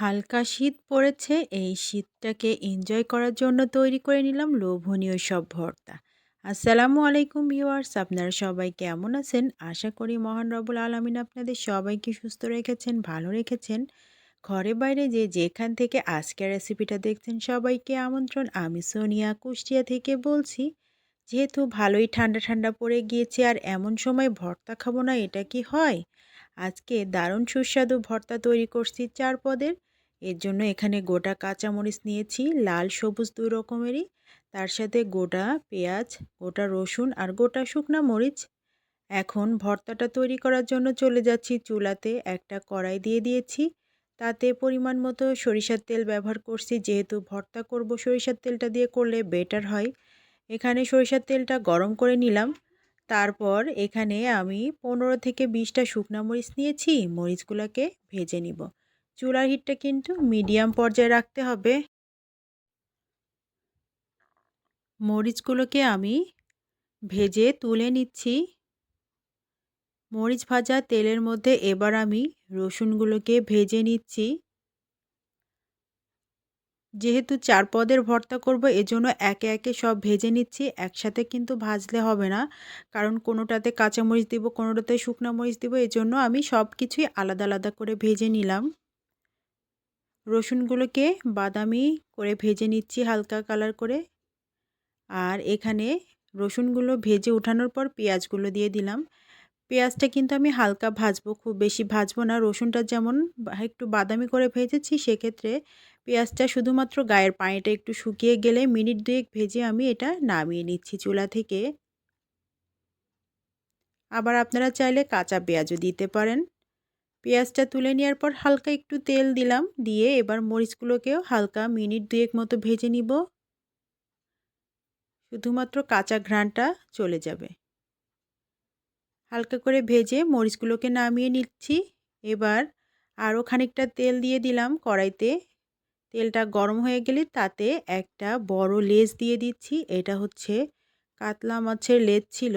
হালকা শীত পড়েছে, এই শীতটাকে এনজয় করার জন্য তৈরি করে নিলাম লোভনীয় সব ভর্তা। আসসালামু আলাইকুম ভিউয়ার্স, আপনারা সবাই কেমন আছেন? আশা করি মহান রবুল আলমিন আপনাদের সবাইকে সুস্থ রেখেছেন, ভালো রেখেছেন। ঘরে বাইরে যে যেখান থেকে আজকের রেসিপিটা দেখছেন সবাইকে আমন্ত্রণ, আমি সোনিয়া কুষ্টিয়া থেকে বলছি। যেহেতু ভালোই ঠান্ডা ঠান্ডা পড়ে গিয়েছে আর এমন সময় ভর্তা খাব না, এটা কি হয়? আজকে দারুণ সুস্বাদু ভর্তা তৈরি করছি চার পদের। এর জন্য এখানে গোটা কাঁচামরিচ নিয়েছি, লাল সবুজ দুই রকমেরই। তার সাথে গোটা পেঁয়াজ, গোটা রসুন আর গোটা শুকনা মরিচ। এখন ভর্তাটা তৈরি করার জন্য চলে যাচ্ছি চুলাতে। একটা কড়াই দিয়ে দিয়েছি। তাতে পরিমাণ মতো সরিষার তেল ব্যবহার করছি। যেহেতু ভর্তা করব সরিষার তেলটা দিয়ে করলে বেটার হয়। এখানে সরিষার তেলটা গরম করে নিলাম। তারপর এখানে আমি পনেরো থেকে বিশটা শুকনা মরিচ নিয়েছি। মরিচগুলোকে ভেজে নিব। চুলার হিটটা কিন্তু মিডিয়াম পর্যায়ে রাখতে হবে। মরিচগুলোকে আমি ভেজে তুলে নিচ্ছি। মরিচ ভাজা তেলের মধ্যে এবার আমি রসুনগুলোকে ভেজে নিচ্ছি। যেহেতু চার পদের ভর্তা করব, এজন্য একে একে সব ভেজে নিচ্ছি। একসাথে কিন্তু ভাজলে হবে না, কারণ কোনোটাতে কাঁচামরিচ দিব, কোনোটাতে শুকনা মরিচ দিব, এজন্য আমি সব কিছুই আলাদা আলাদা করে ভেজে নিলাম। রসুনগুলোকে বাদামি করে ভেজে নিচ্ছি হালকা কালার করে। আর এখানে রসুনগুলো ভেজে উঠানোর পর পেঁয়াজগুলো দিয়ে দিলাম। পেঁয়াজটা কিন্তু আমি হালকা ভাজবো, খুব বেশি ভাজবো না। রসুনটা যেমন একটু বাদামি করে ভেজেছি, সেক্ষেত্রে পেঁয়াজটা শুধুমাত্র গায়ের পানিটা একটু শুকিয়ে গেলে মিনিট দুয়েক ভেজে আমি এটা নামিয়ে নিচ্ছি চুলা থেকে। আবার আপনারা চাইলে কাঁচা পেঁয়াজও দিতে পারেন। পেঁয়াজটা তুলে নেওয়ার পর হালকা একটু তেল দিলাম, দিয়ে এবার মরিচগুলোকেও হালকা মিনিট দুয়েক মতো ভেজে নিব। শুধুমাত্র কাঁচা ঘ্রাণটা চলে যাবে। হালকা করে ভেজে মরিচগুলোকে নামিয়ে নিচ্ছি। এবার আরও খানিকটা তেল দিয়ে দিলাম কড়াইতে। তেলটা গরম হয়ে গেলে তাতে একটা বড় লেজ দিয়ে দিচ্ছি। এটা হচ্ছে কাতলা মাছের লেজ ছিল।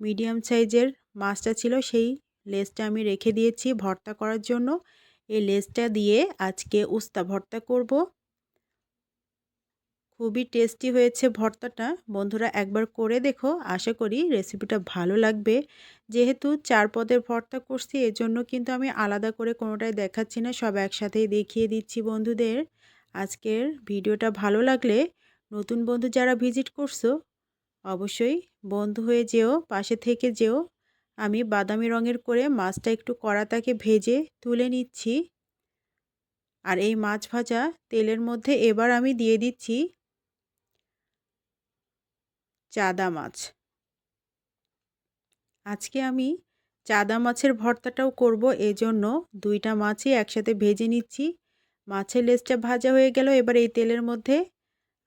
মিডিয়াম সাইজের মাছটা ছিল সেই লেজটা আমি রেখে দিয়েছি ভর্তা করার জন্য। এই লেসটা দিয়ে আজকে উস্তা ভর্তা করব। খুবই টেস্টি হয়েছে ভর্তাটা। বন্ধুরা একবার করে দেখো, আশা করি রেসিপিটা ভালো লাগবে। যেহেতু চার পদের ভর্তা করছি, এজন্য কিন্তু আমি আলাদা করে কোনোটাই দেখাচ্ছি না, সব একসাথেই দেখিয়ে দিচ্ছি বন্ধুদের। আজকের ভিডিওটা ভালো লাগলে নতুন বন্ধু যারা ভিজিট করছ, অবশ্যই বন্ধু হয়ে যেও, পাশে থেকে যেও। আমি বাদামি রঙের করে মাছটা একটু কড়াতাকে ভেজে তুলে নিচ্ছি। আর এই মাছ ভাজা তেলের মধ্যে এবার আমি দিয়ে দিচ্ছি চাদা মাছ। আজকে আমি চাদা মাছের ভর্তাটাও করব, এজন্য দুইটা মাছই একসাথে ভেজে নিচ্ছি। মাছের লেজটা ভাজা হয়ে গেল, এবার এই তেলের মধ্যে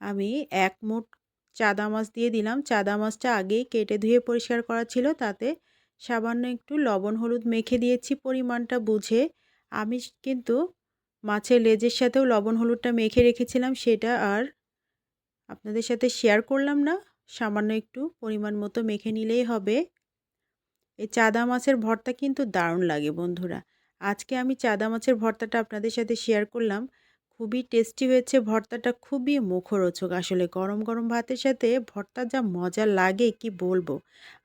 আমি এক মুঠ চাদা মাছ দিয়ে দিলাম। চাদা মাছটা আগেই কেটে ধুয়ে পরিষ্কার করা ছিল, তাতে সামান্য একটু লবণ, হলুদ মেখে দিয়েছি পরিমাণটা বুঝে। আমি কিন্তু মাছের লেজের সাথেও লবণ, হলুদটা মেখে রেখেছিলাম, সেটা আর আপনাদের সাথে শেয়ার করলাম না। সামান্য একটু পরিমাণ মতো মেখে নিলেই হবে। এই চাদা মাছের ভর্তা কিন্তু দারুণ লাগে বন্ধুরা। আজকে আমি চাদা মাছের ভর্তাটা আপনাদের সাথে শেয়ার করলাম। খুবই টেস্টি হয়েছে, ভর্তাটা খুবই মুখরোচক। আসলে গরম গরম ভাতের সাথে ভর্তা যা মজা লাগে, কি বলব?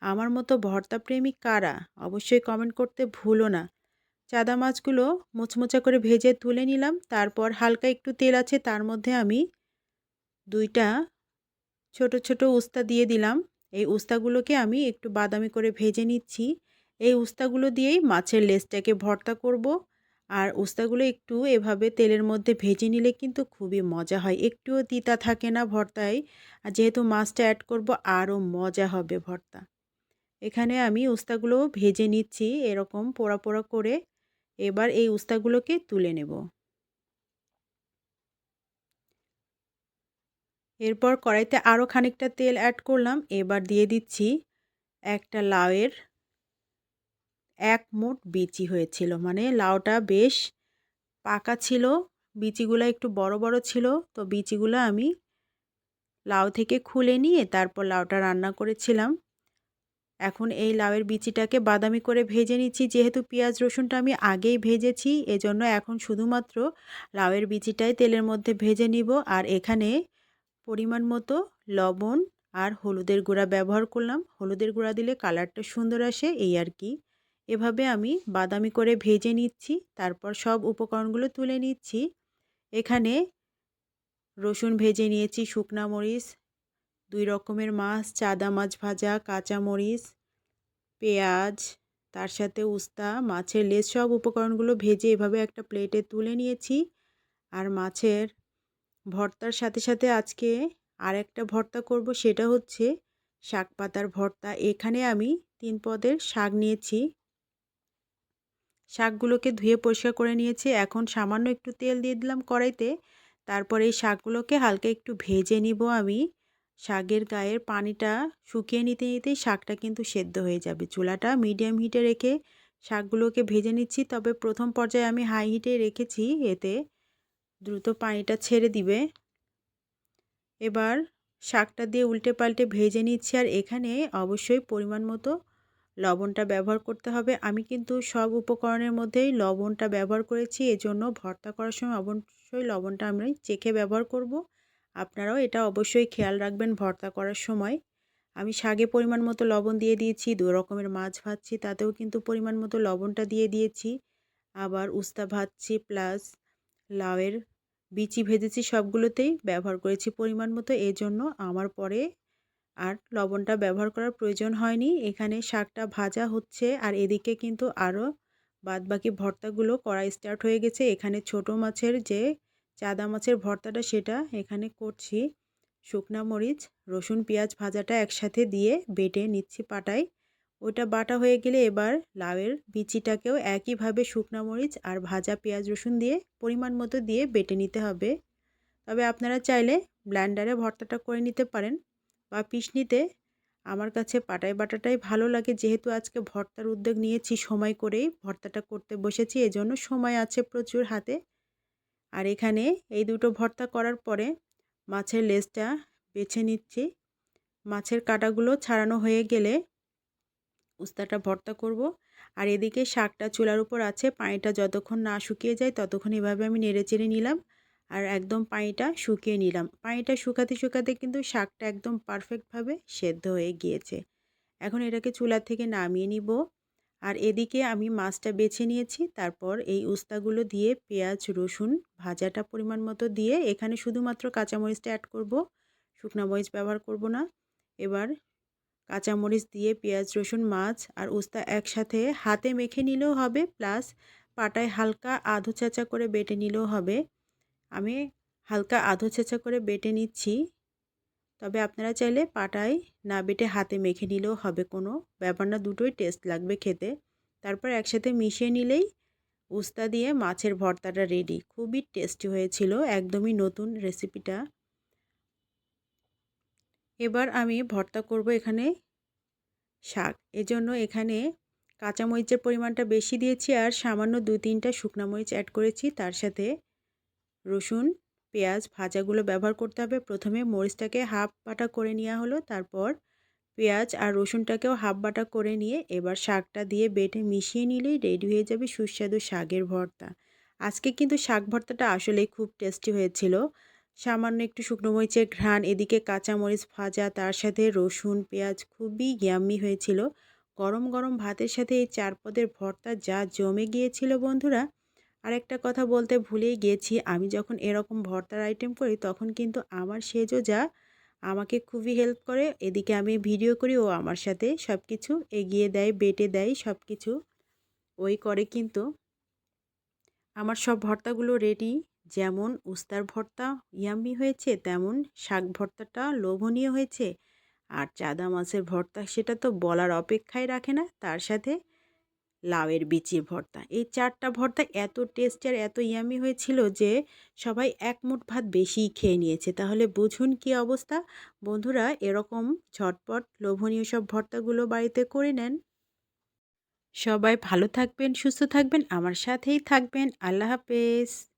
আমার মতো ভর্তা প্রেমিক কারা? অবশ্যই কমেন্ট করতে ভুলো না। চাদা মাছগুলো মোচমোচা করে ভেজে তুলে নিলাম, তারপর হালকা একটু তেল আছে, তার মধ্যে আমি দুইটা ছোট ছোট উস্তা দিয়ে দিলাম। এই উস্তাগুলোকে আমি একটু বাদামি করে ভেজে নিচ্ছি। এই উস্তাগুলো দিয়েই মাছের লেজটাকে ভর্তা করব। আর উস্তাগুলো একটু এভাবে তেলের মধ্যে ভেজে নিলে কিন্তু খুবই মজা হয়। একটুও তিতা থাকে না ভর্তায়। আর যেহেতু মাছটা অ্যাড করব, আরও মজা হবে ভর্তা। এখানে আমি উস্তাগুলো ভেজে নিচ্ছি এরকম পোড়া পোড়া করে। এবার এই উস্তাগুলোকে তুলে নেব। এরপর কড়াইতে আরও খানিকটা তেল অ্যাড করলাম। এবার দিয়ে দিচ্ছি একটা লাউয়ের এক মুঠ বিচি হয়েছিল। মানে লাউটা বেশ পাকা ছিল, বিচিগুলো একটু বড় বড় ছিল, তো বিচিগুলো আমি লাউ থেকে খুলে নিয়ে তারপর লাউটা রান্না করেছিলাম। এখন এই লাউয়ের বিচিটাকে বাদামি করে ভেজে নিচ্ছি। যেহেতু পেঁয়াজ, রসুনটা আমি আগেই ভেজেছি, এজন্য এখন শুধুমাত্র লাউয়ের বিচিটাই তেলের মধ্যে ভেজে নিব। আর এখানে পরিমাণ মতো লবণ আর হলুদের গুঁড়া ব্যবহার করলাম। হলুদের গুঁড়া দিলে কালারটা সুন্দর আসে, এই আর কি। এভাবে আমি বাদামি করে ভেজে নিচ্ছি, তারপর সব উপকরণগুলো তুলে নিচ্ছি। এখানে রসুন ভেজে নিয়েছি, শুকনা মরিচ, দুই রকমের মাছ, চাদা মাছ ভাজা, কাঁচা মরিচ, পেঁয়াজ, তার সাথে উস্তা, মাছের লেজ, সব উপকরণগুলো ভেজে এভাবে একটা প্লেটে তুলে নিয়েছি। আর মাছের ভর্তার সাথে সাথে আজকে আর একটা ভর্তা করব, সেটা হচ্ছে শাক পাতার ভর্তা। এখানে আমি তিন পদের শাক নিয়েছি। শাকগুলোকে ধুয়ে পরিষ্কার করে নিয়েছি। এখন সামান্য একটু তেল দিয়ে দিলাম কড়াইতে। তারপরে এই শাকগুলোকে হালকা একটু ভেজে নিব আমি। শাকের গায়ের পানিটা শুকিয়ে নিতে নিতেই শাকটা কিন্তু সেদ্ধ হয়ে যাবে। চুলাটা মিডিয়াম হিটে রেখে শাকগুলোকে ভেজে নিচ্ছি। তবে প্রথম পর্যায়ে আমি হাই হিটে রেখেছি এতে। দ্রুত পানিটা ছেড়ে দিবে। এবার শাকটা দিয়ে উল্টে পাল্টে ভেজে নিচ্ছি। আর এখানে অবশ্যই পরিমাণ মতো লবণটা ব্যবহার করতে হবে। আমি কিন্তু সব উপকরণের মধ্যেই লবণটা ব্যবহার করেছি। এজন্য ভর্তা করার সময় অবশ্যই লবণটা আমি চেখে ব্যবহার করব। আপনারাও এটা অবশ্যই খেয়াল রাখবেন ভর্তা করার সময়। আমি শাগে পরিমাণ মতো লবণ দিয়ে দিয়েছি, দু রকমের মাছ ভাজছি, তাতেও কিন্তু পরিমাণ মতো লবণটা দিয়ে দিয়েছি। আবার উস্তা ভাজছি, প্লাস লাউয়ের বিচি ভেজেছি, সবগুলোতেই ব্যবহার করেছি পরিমাণ মতো। এই জন্য আমার পরে আর লবণটা ব্যবহার করার প্রয়োজন হয়নি। এখানে শাকটা ভাজা হচ্ছে আর এদিকে কিন্তু আরও বাদবাকি ভর্তাগুলো করা স্টার্ট হয়ে গেছে। এখানে ছোট মাছের যে চাদা মাছের ভর্তাটা সেটা এখানে করছি। শুকনা মরিচ, রসুন, পেঁয়াজ ভাজাটা একসাথে দিয়ে বেটে নিচ্ছি পাটায়। ওটা বাটা হয়ে গেলে এবার লাউয়ের বিচিটাকেও একইভাবে শুকনা মরিচ আর ভাজা পেঁয়াজ, রসুন দিয়ে পরিমাণ মতো দিয়ে বেটে নিতে হবে। তবে আপনারা চাইলে ব্ল্যান্ডারে ভর্তাটা করে নিতে পারেন। বা পিসনিতে আমার কাছে পাটাই বাটাটাই ভালো লাগে। যেহেতু আজকে ভর্তার উদ্যোগ নিয়েছি সময় করেই, ভর্তাটা করতে বসেছি, এজন্য সময় আছে প্রচুর হাতে। আর এখানে এই দুটো ভর্তা করার পরে মাছের লেজটা বেছে নিচ্ছি। মাছের কাটাগুলো ছাড়ানো হয়ে গেলে উস্তাটা ভর্তা করব। আর এদিকে শাকটা চুলার উপর আছে, পানিটা যতক্ষণ না শুকিয়ে যায় ততক্ষণ এভাবে আমি নেড়ে চেড়ে নিলাম। আর একদম পানিটা শুকিয়ে নিলাম। পানিটা শুকাতে শুকাতে কিন্তু শাকটা একদম পারফেক্টভাবে সেদ্ধ হয়ে গিয়েছে। এখন এটাকে চুলা থেকে নামিয়ে নিব। আর এদিকে আমি মাছটা বেছে নিয়েছি। তারপর এই উস্তাগুলো দিয়ে পেঁয়াজ, রসুন ভাজাটা পরিমাণ মতো দিয়ে এখানে শুধুমাত্র কাঁচামরিচটা অ্যাড করব। শুকনো মরিচ ব্যবহার করব না। এবার কাঁচামরিচ দিয়ে পেঁয়াজ, রসুন, মাছ আর উস্তা একসাথে হাতে মেখে নিলেও হবে। প্লাস পাটায় হালকা আধো চেঁচা করে বেটে নিলেও হবে। আমি হালকা আধো চেঁচা করে বেটে নিচ্ছি। তবে আপনারা চাইলে পাটায় না বেটে হাতে মেখে নিলেও হবে, কোনো ব্যাপার না, দুটোই টেস্ট লাগবে খেতে। তারপর একসাথে মিশিয়ে নিলেই উস্তা দিয়ে মাছের ভর্তাটা রেডি খুবই টেস্টি হয়েছিল, একদমই নতুন রেসিপিটা এবার আমি ভর্তা করব এখানে শাক। এজন্য এখানে কাঁচামরিচের পরিমাণটা বেশি দিয়েছি আর সামান্য দু তিনটা শুকনো মরিচ অ্যাড করেছি। তার সাথে রসুন, পেঁয়াজ ভাজাগুলো ব্যবহার করতে হবে। প্রথমে মরিচটাকে হাফ বাটা করে নেওয়া হলো, তারপর পেঁয়াজ আর রসুনটাকেও হাফ বাটা করে নিয়ে এবার শাকটা দিয়ে বেটে মিশিয়ে নিলেই রেডি হয়ে যাবে সুস্বাদু শাকের ভর্তা। আজকে কিন্তু শাক ভর্তাটা আসলেই খুব টেস্টি হয়েছিল। সামান্য একটু শুকনো মরিচের ঘ্রাণ, এদিকে কাঁচামরিচ ভাজা, তার সাথে রসুন, পেঁয়াজ খুবই ইয়াম্মি হয়েছিল। গরম গরম ভাতের সাথে এই চার পদের ভর্তা যা জমে গিয়েছিল বন্ধুরা আর একটা কথা বলতে ভুলেই গেছি। আমি যখন এরকম ভর্তার আইটেম করি, তখন কিন্তু আমার সেজও যা আমাকে খুবই হেল্প করে। এদিকে আমি ভিডিও করি, ও আমার সাথে সব কিছু এগিয়ে দেয়, বেটে দেয় সব কিছু ওই করে কিন্তু আমার সব ভর্তাগুলো রেডি যেমন উস্তার ভর্তা ইয়াম্মি হয়েছে, তেমন শাক ভর্তাটা লোভনীয় হয়েছে। আর চাদা মাছের ভর্তা, সেটা তো বলার অপেক্ষায় রাখে না। তার সাথে লাউয়ের বিচির ভর্তা। এই চারটা ভর্তা এত টেস্ট আর এত ইয়ামি হয়েছিল যে সবাই এক মুঠ ভাত বেশিই খেয়ে নিয়েছে। তাহলে বুঝুন কি অবস্থা? বন্ধুরা, এরকম ঝটপট লোভনীয় সব ভর্তাগুলো বাড়িতে করে নেন। সবাই ভালো থাকবেন, সুস্থ থাকবেন, আমার সাথেই থাকবেন। আল্লাহ হাফেজ।